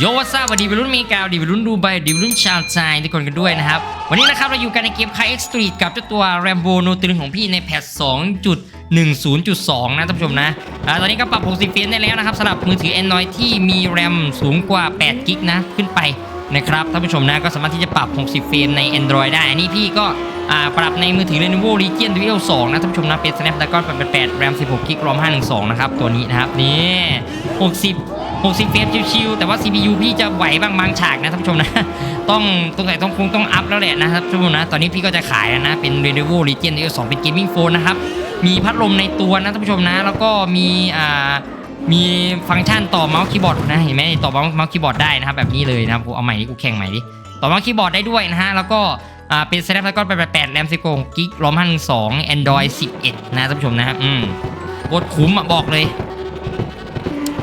โยวัสวัสดีวัยรุ่นเมกาสวัสดีวัยรุ่นดูไบสวัสดีวัยรุ่นชาวไทยทุกคนกันด้วยนะครับ วันนี้นะครับเราอยู่กันในเกมคายเอ็กซ์ตรีทกับเจ้าตัว Rambo โนตึงของพี่ในแพท2.10.2 นะท่านผู้ชมนะอ่าตอนนี้ก็ปรับ 60เฟรมได้แล้วนะครับสำหรับมือถือ Android ที่มี RAM สูงกว่า8กิกนะขึ้นไปนะครับท่านผู้ชมนะก็สามารถที่จะปรับ 60 เฟรมใน Android ได้ อันนี้พี่ก็อ่าปรับในมือถือ Lenovo Legion Dual 2 นะท่านผู้ชมนะเป็น Snapdragon 888 RAM 16กิก ROM 512 นะครับ ตัวนี้นะครับ นี่ 60 60เฟรมชิวๆแต่ว่า CPU พี่จะไหวบางบางฉากนะท่านผู้ชมนะ ต้องต้องใส่ต้องคงต้องอัพแล้วแหละนะครับท่านผู้ชมนะ ตอนนี้พี่ก็จะขายนะ เป็น Lenovo Legion Dual 2เป็นเกมมิ่งโฟนนะครับ มีพัดลมในตัวนะท่านผู้ชมนะ แล้วก็มีอ่ามีฟังก์ชันต่อเมาส์คีย์บอร์ดนะเห็นไหมต่อเมาส์เมาส์คีย์บอร์ดได้นะครับแบบนี้เลยนะครับเอาใหม่ดิกูแข่งใหม่ดิต่อเมาส์คีย์บอร์ดได้ด้วยนะฮะแล้วก็เป็น Snapdragon 888 RAM 16กิก ROM 512 Android 11 นะท่านผู้ชมนะอืมโคตรคุ้มอะบอกเลย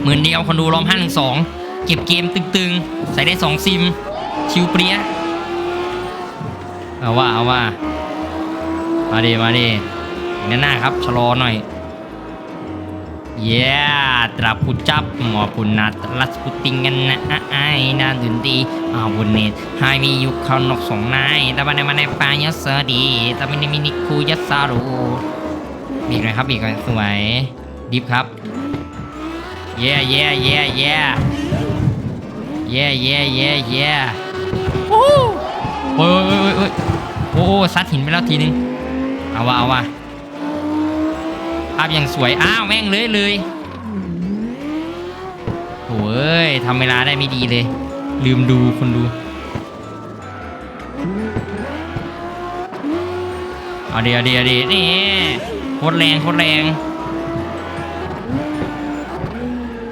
หมื่นเดียวคนดูรอมห้าหนึ่งสองเก็บเกมตึงๆ ใส่ได้สองซิม ชิวเปรี้ยเอาว่าเอาว่า มาดิมาดิหน้าหน้าครับ ชะลอหน่อย เย้ตราพุจับหมอปุนัดลัสปุติงกันนะไอ้นาดุนดีอาบุนเนตไฮมียุคเขานกสองนายตะบันในมันในปายัสดีตะมินมินิคูยัสซารูบีกหน่อยครับบีกหน่อยสวยดิฟครับ เย่เย่เย่เย่เย่เย่เย่เย่โอ้โหโอ้ยโอ้ยโอ้ยโอ้ซัดหินไปแล้วทีนึงเอาวะเอาวะภาพยังสวย อ้าวแม่งเลยเลยโอ้ยทำเวลาได้ไม่ดีเลย ลืมดูคนดูเอาดีเอาดีเอาดีนี่โคตรแรงโคตรแรง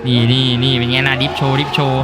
นี่นี่นี่เป็นไงล่ะดิฟโชว์ดิฟโชว์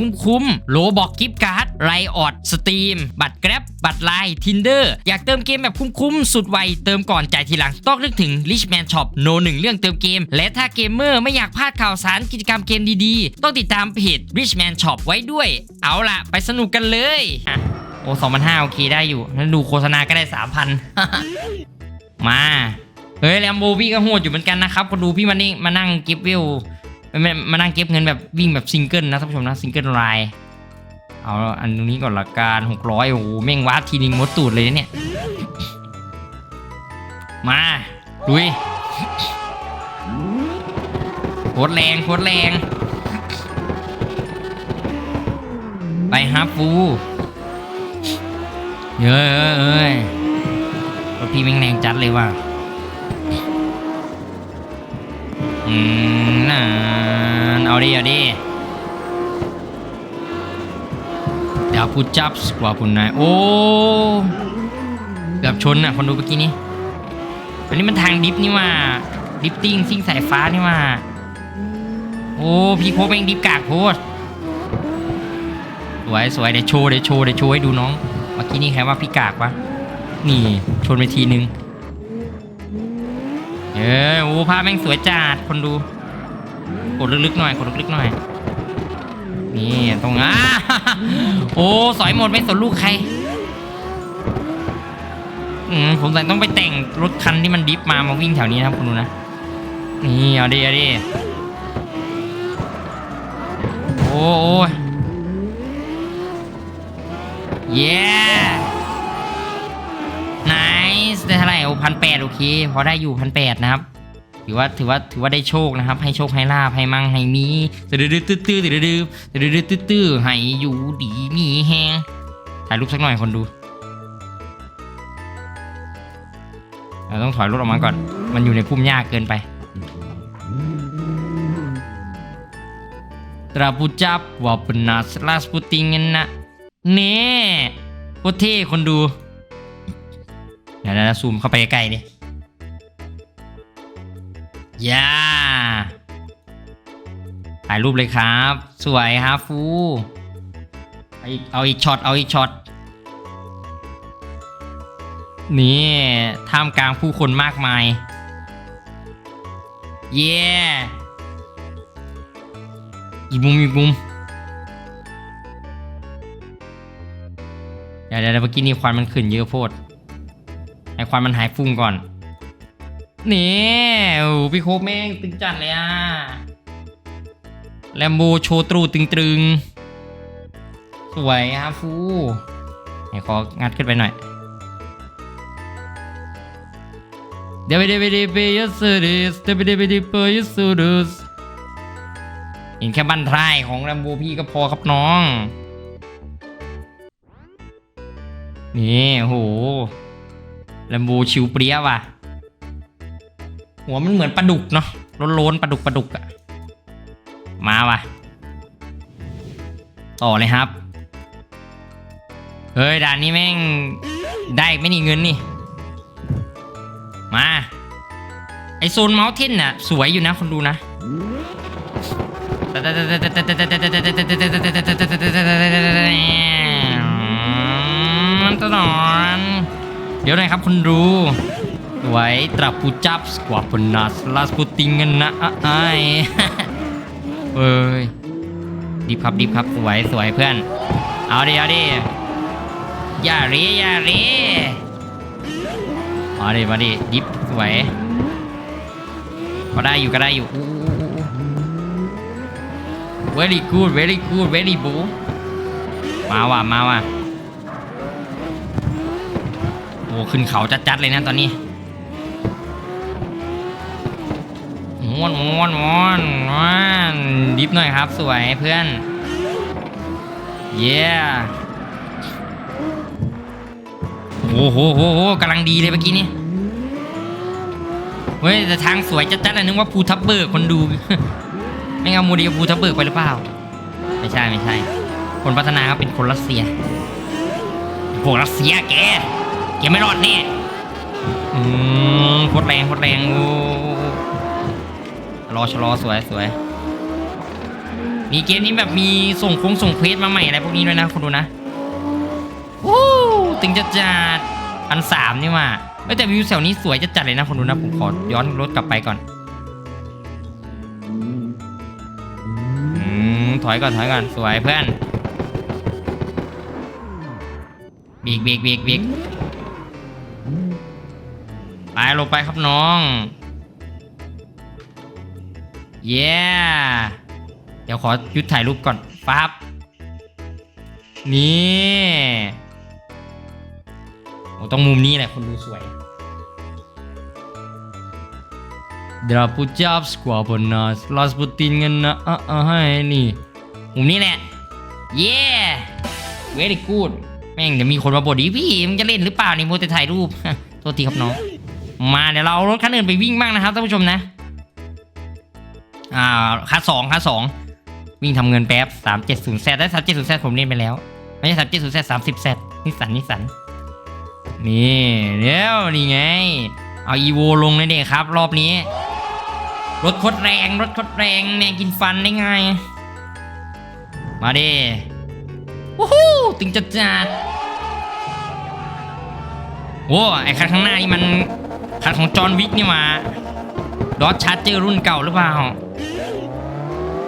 คุ้มๆโลบอกกิฟต์การ์ดไรออดสตรีม บัตรแกร็บบัตรไลน์ทินเดอร์อยากเติมเกมแบบคุ้มๆ สุดไว เติมก่อนจ่ายทีหลัง ต้องนึกถึง Richman Shop โนหนึ่งเรื่องเติมเกม และถ้าเกมเมอร์ไม่อยากพลาดข่าวสารกิจกรรมเกมดีๆ ต้องติดตามเพจ Richman Shop ไว้ด้วย เอาล่ะ ไปสนุกกันเลยอะโอ้สองพันห้าโอเคได้อยู่นั้นดูโฆษณาก็ได้สามพันมา เฮ้ยแลมโบพี่ก็โหดอยู่เหมือนกันนะครับคนดูพี่มานี่มานั่งเก็บวิว มามานั่งเก็บเงินแบบวิ่งแบบซิงเกิลนะท่านผู้ชมนะซิงเกิลรายเอาอันนี้ก่อนละกันหกร้อยโอ้โหแม่งวาดทีนึงมดตูดเลยเนี่ย มาดุยโคตรแรงโคตรแรง ไปฮับฟูเย้ยเอ้ยเอ้ยรถพี่แม่งแรงจัดเลยว่ะ อืมน่าเอาดิเอาดิเดี๋ยวพูดจับกว่าปุ่นนายโอ้เกือบชนอะคนดูเมื่อกี้นี้อันนี้มันทางดิฟนี่ว่าดิฟติ้งซิ่งสายฟ้านี่ว่าโอ้พี่โคเองดิฟกากโพดสวยสวยเดี๋ยวโชว์เดี๋ยวโชว์เดี๋ยวโชว์ให้ดูน้องเมื่อกี้นี่ใครว่าพี่กากวะนี่ชนไปทีนึง เออโอ้ภาพแม่งสวยจัดคนดูกดลึกๆหน่อยกดลึกๆหน่อย นี่ตรงอะโอ้สอยหมดไม่สนลูกใครอืมผมใส่ต้องไปแต่งรถคันที่มันดิฟมามาวิ่งแถวนี้นะครับคุณดูนะนี่เอาดิเอาดิโอ้โอ้เพันแปดโอเค พอได้อยู่พันแปดนะครับ ถือว่าถือว่าถือว่าได้โชคนะครับ ให้โชคให้ลาภให้มั่งให้มีตื้อตื้อตื้อตื้อตื้อตื้อตื้อตื้อตื้อให้อยู่ดีมีแฮงถ่ายรูปสักหน่อยคนดูเราต้องถอยรถออกมาก่อน มันอยู่ในพุ่มหญ้าเกินไป ตราปูจับว่าเป็นนาสลาสปูติงนนะเน่โคตรเท่คนดู เดี๋ยวนะซูมเข้าไปใกล้ๆดิย่าถ่ายรูปเลยครับ สวยครับฟูเอาอีกเอาอีกช็อตเอาอีกช็อตนี่ท่ามกลางผู้คนมากมาย เย้อีกมุมอีกมุมเดี๋ยวเดี๋ยวเมื่อกี้นี่ควันมันขึ้นเยอะโพด ให้ควันมันหายฟุ้งก่อน นี่โอ้พี่โคกแม่งตึงจัดเลยอะแลมโบโชว์ตรูตึงตรึงๆสวยฮะฟูไหนของัดขึ้นไปหน่อย เดี๋ยวไปเดี๋ยวไปเดี๋ยวไปยัสเดสเดี๋ยวไปเดี๋ยวไปเดี๋ยวไปยัสเดสเห็นแค่บันท้ายของแลมโบพี่ก็พอครับน้อง นี่โห แลมโบชิวเปรี้ยว่ะ หัวมันเหมือนปลาดุกเนาะโลนๆปลาดุกปลาดุกอะมาว่ะ ต่อเลยครับ เฮ้ยด่านนี้แม่งได้ไม่นี่เงินนี่ มา ไอโซนเมาส์เทนน่ะ สวยอยู่นะคนดูนะมันตลอด เดี๋ยวหน่อยครับคนดูไว้ตราปูจับสกวาปนัสลาสปูติงกันนะอะไอายเอ้ยดิบครับดิบครับสวยสวยเพื่อน เอาดิเอาดิอย่ารีอย่ารีมาดิมาดิดิบสวยก็ได้อยู่ก็ได้อยู่ very good very good very b o มาว่ะมาว่ะ อ้ขึ้นเขาจัดๆเลยนะตอนนี้ม้วนม้วนม้วนม้วนดิฟหน่อยครับ สวยเพื่อน เย้โอ้โหโหโหกำลังดีเลยเมื่อกี้นี้เฮ้ยแต่ทางสวยจัดๆเลยนึกว่าภูทับเบิกคนดู ไม่เอาโมเดลภูทับเบิกไปหรือเปล่า ไม่ใช่ไม่ใช่ คนพัฒนาเขาเป็นคนรัสเซียพวกรัสเซียแก แกไม่รอดแน่อืมโคตรแรงโคตรแรงโอ้รอชะลอสวยสวย มีเกมนี้แบบมีส่งคงส่งเพจมาใหม่อะไรพวกนี้ด้วยนะคุณดูนะวู้ตึงจะจัดพันสามนี่ว่าแต่วิวแถวนี้สวยจะจัดเลยนะคุณดูนะผมขอย้อนรถกลับไปก่อนอืมถอยก่อนถอยก่อนสวยเพื่อนบีกบีกบีกบีก ไปลงไปครับน้อง เย้เดี๋ยวขอหยุดถ่ายรูปก่อนปั๊บนี่โอ้ต้องมุมนี้แหละคนดูสวย Drapu job squad bonus Lost Putin เงินนะอะอะให้นี่ มุมนี้แหละ เย้ very good แม่งเดี๋ยวมีคนมาบ่นดิพี่มึงจะเล่นหรือเปล่านี่โมวแต่ถ่ายรูป โทษทีครับน้อง มาเดี๋ยวเราเอารถคันอื่นไปวิ่งบ้างนะครับท่านผู้ชมนะ อ่าคัสสองคัสสองวิ่งทำเงินแป๊บสามเจ็ดศูนย์แซดได้สามเจ็ดศูนย์แซดผมเล่นไปแล้ว ไม่ใช่สามเจ็ดศูนย์แซดสามสิบแซดนิสันนิสันนี่เดี๋ยวนี่ไง เอาอีโวลงเลยเด็ครับ รอบนี้ รถโคตรแรงรถโคตรแรงแมงกินฟันได้ไง มาดิวู้ฮู้ตึงจัดจัดโอ้ไอคันข้างหน้านี่มัน คันของจอห์นวิกนี่มาดอทชาร์เจอร์รุ่นเก่าหรือเปล่า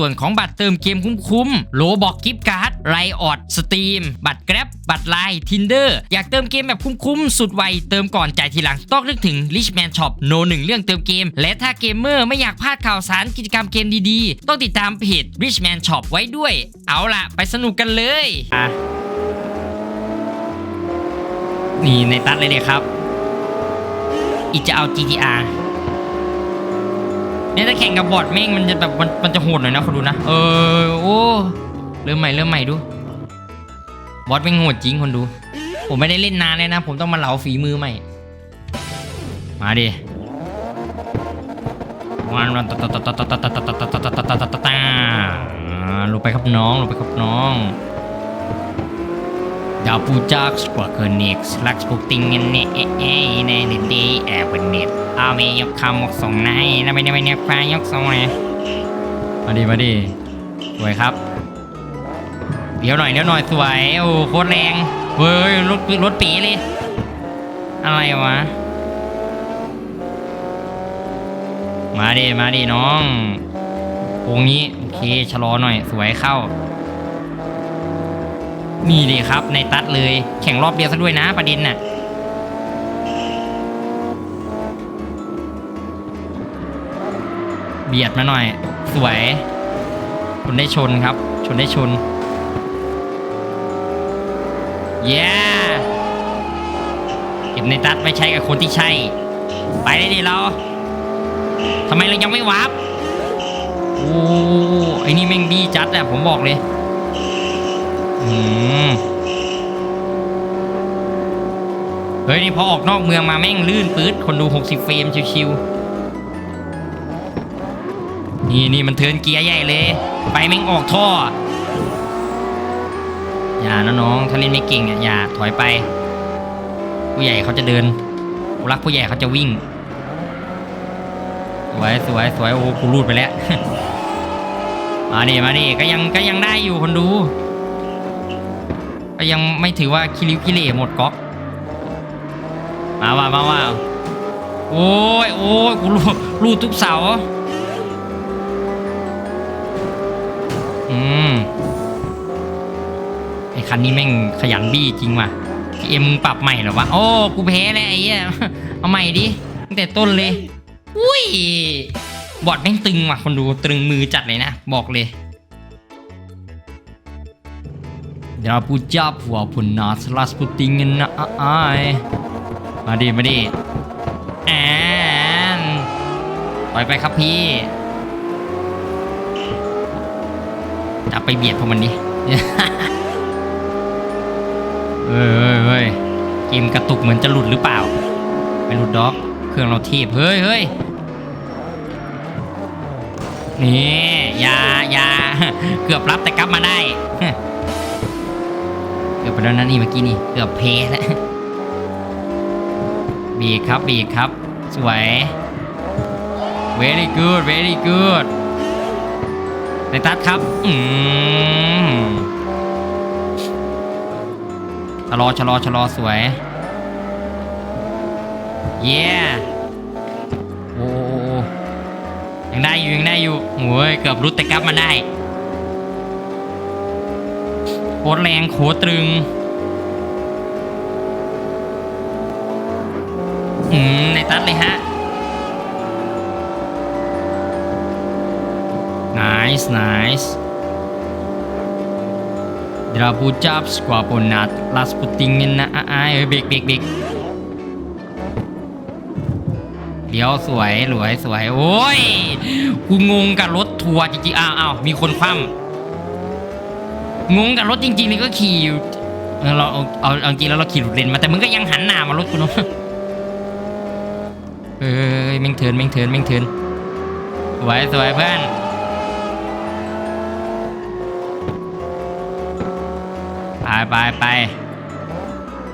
วนของบัตรเติมเกมคุ้มๆโลบอกกิฟต์การ์ดไรออดสตรีมบัตรแกร็บบัตรไลน์ทินเดอร์อยากเติมเกมแบบคุ้มๆสุดไวเติมก่อนจ่ายทีหลังต้องนึกถึง Richman Shop โนหนึ่งเรื่องเติมเกม และถ้าเกมเมอร์ไม่อยากพลาดข่าวสารกิจกรรมเกมดีๆ ต้องติดตามเพจ Richman Shop ไว้ด้วย เอาล่ะ ไปสนุกกันเลยอะนี่ในตัดเลยเนี่ยครับ อีกจะเอา GTR เนี่ยถ้าแข่งกับบอทแม่งมันจะแบบมันมันจะโหดหน่อยนะคนดูนะ เออโอ้เริ่มใหม่เริ่มใหม่ดู บอสแม่งโหดจริงคนดู ผมไม่ได้เล่นนานเลยนะ ผมต้องมาเหลาฝีมือใหม่ มาดิวันวันตะตะตะตะตะตะตะตะตะตะตะตะตะตะตะตะลงไปครับน้องลงไปครับน้อง ดาวปูจักสปอร์เกนิกส์ลักสปุกติงเงินเนเอเอในดีแอร์เบเน็ตเอาไปยกคำยกส่งในนะไปเนี่ยไปเนี่ยควายกส่งเลยมาดิมาดิสวยครับ เดี๋ยวหน่อยเดี๋ยวหน่อยสวย โอ้โคตรแรง เฮ้ยรถรถปีเลย อะไรวะ มาดิมาดิน้องวงนี้โอเคชะลอหน่อย สวยเข้า นี่ดิครับ ในตัดเลย แข่งรอบเดียวซะด้วยนะประเด็นน่ะ เบียดมาหน่อย สวย ชนได้ชนครับ ชนได้ชน เย้เก็บในตัดไว้ใช้กับคนที่ใช่ ไปได้ดิเราทำไมเรายังไม่วาร์ปโอ้ไอ้นี่แม่งดีจัดอะผมบอกเลย เฮ้ย นี่พอออกนอกเมืองมาแม่งลื่นปื๊ดคนดู 60 เฟรมชิวๆ นี่นี่มันเทินเกียร์ใหญ่เลย ไปแม่งออกท่อ อย่านะน้องถ้าเล่นไม่เก่งเนี่ยอย่าถอยไป ผู้ใหญ่เขาจะเดินรักผู้ใหญ่เขาจะวิ่ง สวยสวยสวยโอ้กูรูดไปแล้วมาดิมาดิก็ยังก็ยังได้อยู่คนดู ก็ยังไม่ถือว่าคิริวคิเลหมดก๊อกมาว่ามาว่าโอ้ยโอ้ยกูรูรูทุกเสาอืมไอคันนี้แม่งขยันบี้จริงว่ะเอ็มปรับใหม่หรอวะ โอ้กูแพ้แล้วไอ้เหี้ยเอาใหม่ดิตั้งแต่ต้นเลย อุ้ย บอดแม่งตึงว่ะคนดูตรึงมือจัดเลยนะ บอกเลย เดี๋ยวพูจับหัวพุนนาสลัสพุติงนะอายมาดิมาดิแอนปล่อยไปครับพี่จะไปเบียดพวกมันดิเฮ้ยเฮ้ยเฮ้ยเกมกระตุกเหมือนจะหลุดหรือเปล่า ไม่หลุดด็อก เครื่องเราทีบเฮ้ยเฮ้ยนี่ยายาเกือบรับแต่กลับมาได้ อบไปแล้วนะนี่เมื่อกี้นี่เกือบเพแล้วบีครับบีครับ สวย very good very good ในตัดครับ อืมชะลอชะลอชะลอสวย เย้โอ้ยังได้อยู่ยังได้อยู่โอ้ยเกือบรุดแต่กลับมาได้ โคตรแรงโคตรตรึง อืม ในตัดเลยฮะ nice nice Drabu cap squaponat las putingin na ai เอ้ยเบรกเบรกเบรกเดี๋ยวสวย สวย สวย โอ้ย กูงงกับรถทัวร์จริงๆอ้าวอ้าวมีคนคว่ำ งงกับรถจริงๆนี่ก็ขี่อยู่เออเราเอาเอาเอาจริงแล้วเราขี่หลุดเลนมาแต่มึงก็ยังหันหน้ามารถกูเนาะเอ้ยแม่งเทินแม่งเทินแม่งเทินสวยสวยเพื่อนไปไปไป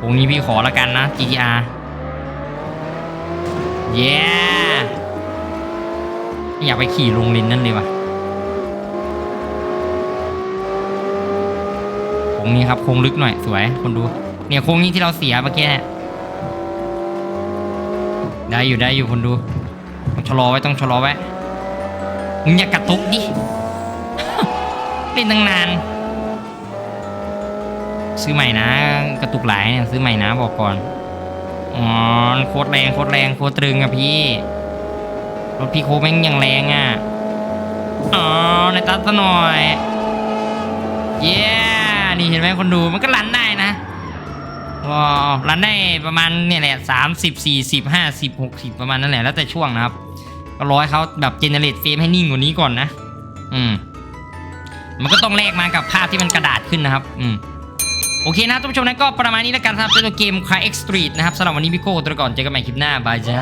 วงนี้พี่ขอแล้วกันนะ GTR เย้ไม่อยากไปขี่ลงเลนนั่นเลยว่ะ โค้ งนี้ครับโค้งลึกหน่อยสวยคนดู เนี่ยโค้งนี้ที่เราเสียเมื่อกี้เนี่ยได้อยู่ได้อยู่คนดูต้องชะลอไว้ต้องชะลอไว้มึงอย่ากระตุกดิเล่นตั้งนาน ซื้อใหม่นะ กระตุกหลายเนี่ยซื้อใหม่นะบอกก่อนอ๋อโคตรแรงโคตรแรงโคตรตรึงอะพี่รถพี่โคแม่งยังแรงอะอ๋อในตัดซะหน่อย เย้ นี่เห็นไหมคนดูมันก็รันได้นะว้าวรันได้ประมาณเนี่ยแหละสามสิบสี่สิบห้าสิบหกสิบประมาณนั่นแหละแล้วแต่ช่วงนะครับ ก็รอให้เขาแบบเจเนเรตเฟรมให้นิ่งกว่านี้ก่อนนะ อืม มันก็ต้องแลกมากับภาพที่มันกระดาษขึ้นนะครับ อืมโอเคนะท่านผู้ชมนั้นก็ประมาณนี้แล้วกันครับเป็นตัวเกม Cry X Street นะครับสำหรับวันนี้พี่โก้ตัวก่อนเจอกันใหม่คลิปหน้าบายจ้า